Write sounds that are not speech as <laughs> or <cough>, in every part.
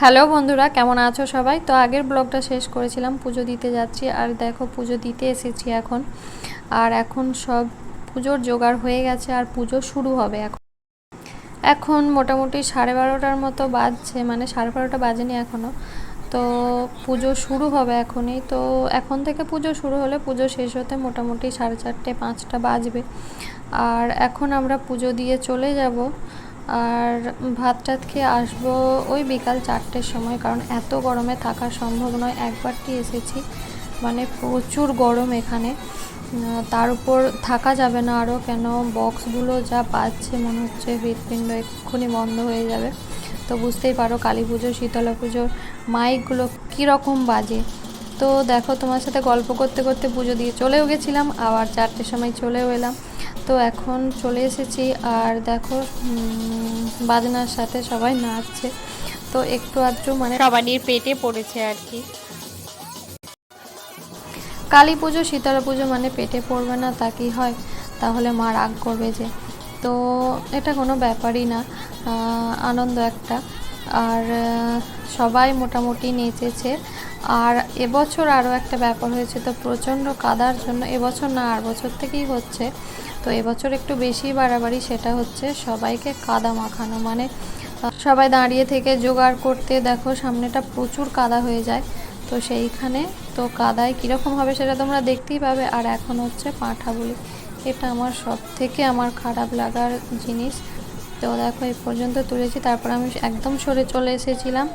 Hello বন্ধুরা, কেমন আছো সবাই? তো আগের ব্লগটা শেষ করেছিলাম, পুজো দিতে যাচ্ছি, আর দেখো পুজো দিতে এসেছি এখন। আর এখন সব পুজোর জোগাড় হয়ে গেছে, আর পুজো শুরু হবে এখন। এখন মোটামুটি সাড়ে বারোটার মতো বাজছে মানে সাড়ে বারোটা বাজেনি এখনও তো পুজো শুরু হবে এখনই। তো এখন থেকে পুজো শুরু হলে পুজো শেষ হতে মোটামুটি সাড়ে চারটে, পাঁচটা বাজবে। আর এখন আমরা পুজো দিয়ে চলে যাব। আর ভাত টাত খেয়ে আসব ওই বিকাল চারটের সময়, কারণ এত গরমে থাকা সম্ভব নয়। একবারটি এসেছি মানে প্রচুর গরম এখানে। তার উপর থাকা যাবে না আরও কেন বক্সগুলো যা বাজছে মনে হচ্ছে হৃৎপিণ্ড এক্ষুনি বন্ধ হয়ে যাবে। তো বুঝতেই পারো কালী পুজো, শীতলা পুজোর মাইকগুলো কীরকম বাজে। তো দেখো তোমার সাথে গল্প করতে করতে পুজো দিয়ে চলেও গেছিলাম, আবার চারটের সময় চলেও এলাম। তো এখন চলে এসেছি আর দেখো বাজনার সাথে সবাই নাচছে। তো একটু আধটু মানে সবারই পেটে পড়েছে আর কি। কালী পুজো শীতলা পুজো মানে পেটে পড়বে না তা কি হয়? তাহলে মা রাগ করবে যে। তো এটা কোনো ব্যাপারই না আনন্দ একটা। আর সবাই মোটামুটি নেচেছে। আর এবছর আরও একটা ব্যাপার হয়েছে তো প্রচণ্ড কাদার জন্য এবছর না আর বছর থেকেই হচ্ছে। তো এবছর একটু বেশি বাড়াবাড়ি সেটা হচ্ছে সবাইকে কাদা মাখানো। মানে সবাই দাঁড়িয়ে থেকে জোগাড় করতে দেখো সামনেটা প্রচুর কাদা হয়ে যায়। তো সেইখানে তো কাদায় কীরকম হবে সেটা তোমরা দেখতেই পাবে। আর এখন হচ্ছে পাঁঠা বলি। এটা আমার সব থেকে আমার খারাপ লাগার জিনিস। তো দেখো এই পর্যন্ত তুলেছি। তারপর আমি একদম সরে চলে এসেছিলাম।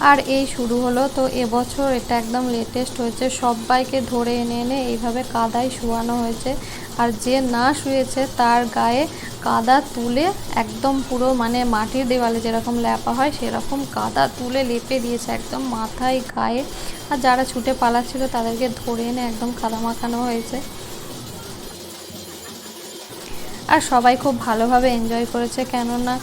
আর এই শুরু হলো। তো এবছর এটা একদম লেটেস্ট হয়েছে। সবাইকে ধরে এনে এনে এইভাবে কাদায় শুয়ানো হয়েছে। আর যে না শুয়েছে তার গায়ে কাদা তুলে একদম পুরো মানে মাটির দেওয়ালে যেরকম ল্যাপা হয় সেরকম কাদা তুলে লেপে দিয়েছে একদম মাথায়, গায়ে। আর যারা ছুটে পালাচ্ছিল তাদেরকে ধরে এনে একদম কাদা মাখানো হয়েছে। আর সবাই খুব ভালোভাবে এনজয় করেছে। কেননা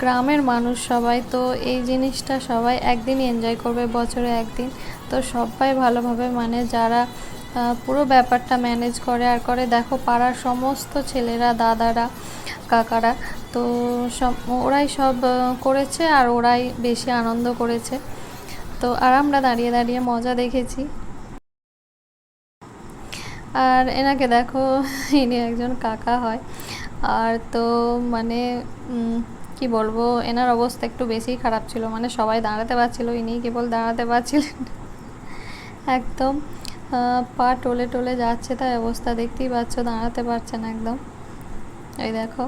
গ্রামের মানুষ সবাই, তো এই জিনিসটা সবাই একদিনই এনজয় করবে, বছরে একদিন। তো সবাই ভালোভাবে মানে যারা পুরো ব্যাপারটা ম্যানেজ করে আর করে, দেখো পাড়ার সমস্ত ছেলেরা, দাদারা, কাকারা, তো সব, ওরাই সব করেছে আর ওরাই বেশি আনন্দ করেছে। তো আর আমরা দাঁড়িয়ে দাঁড়িয়ে মজা দেখেছি। আর এনাকে দেখো, <laughs> ইনি একজন কাকা হয়। আর তো মানে কি বলব? এনার অবস্থা একটু বেশি খারাপ ছিল। মানে সবাই দাঁড়াতে পারছিল ইনি কেবল দাঁড়াতে পারছিলেন। একদম পা টলে টলে যাচ্ছে তাই অবস্থা, দেখতেই পাচ্ছ, দাঁড়াতে পারছে না একদম। এই দেখো।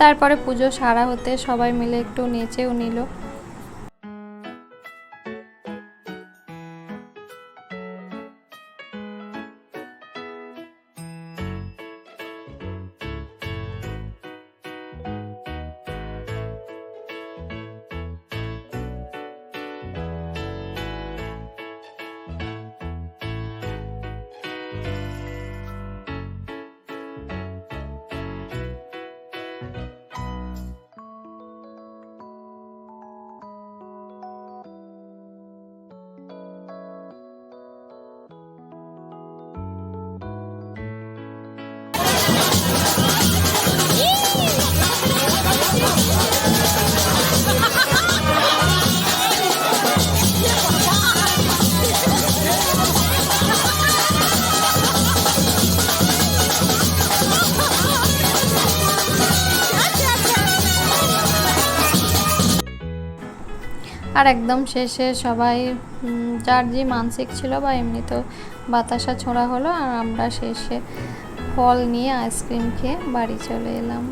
তারপরে পুজো সারা হতে সবাই মিলে একটু নেচেও নিল। আর একদম শেষে সবাই যার যে মানসিক ছিল বা এমনি তো বাতাসা ছোঁড়া হলো, আর আমরা শেষে ফল নিয়ে আইসক্রিম খেয়ে বাড়ি চলে এলাম।